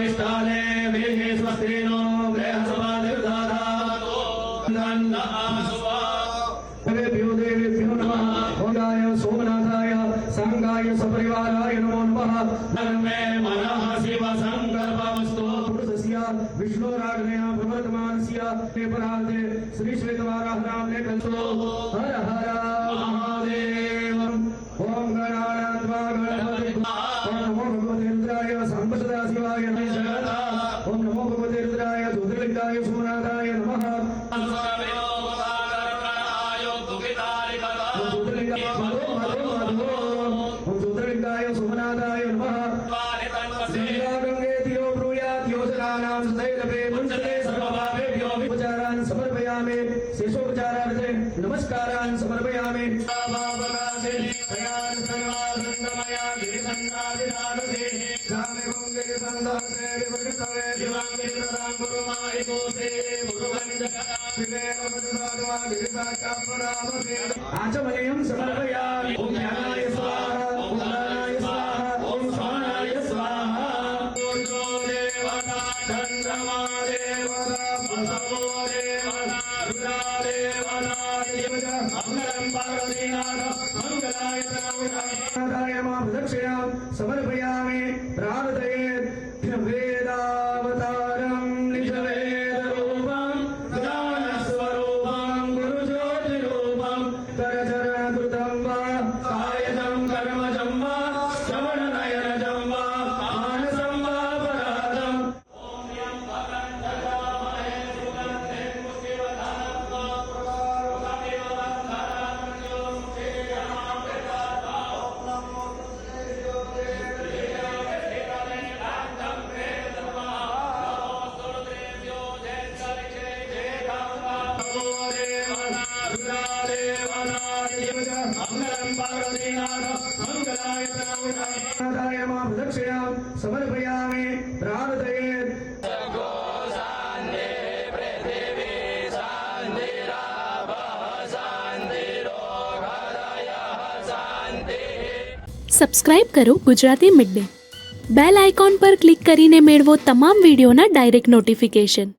नस्ताक्षुषमारिष्टाने मेघे स्वस्ति नो देवेभ्यो देवेभ्यो नमः। नमो धर्मे मनः शिव संकल्पमस्तु पुरुषस्य परार्थे श्री श्वेतवाराह हर हर। शिवाय ओम नमो भगवते रुद्राय ज्योतिर्लिंगाय सोमनाथाय नमः। ज्योतिर्लिंगाय सोमनाथाय नमः समर्पयामि। शेषोपचारार्थे नमस्कारान् समर्पयामि। आचमनीयं समर्पयामि ॐ ज्ञानाय स्वाहा ॐ दानाय स्वाहा ॐ स्वाहाय स्वाहा देवता चन्द्रमा देवता वसवो देवता रुद्रा देवता देवता मङ्गलं पार्वतीनाथ मङ्गलाय तनोदाय माँ प्रदक्षिणां समर्पयामि समर्पयामि प्रार्थये સબસ્ક્રાઇબ કરો Gujarati mid day bell icon પર ક્લિક કરીને મેળવો તમામ વિડીયોના ડાયરેક્ટ નોટિફિકેશન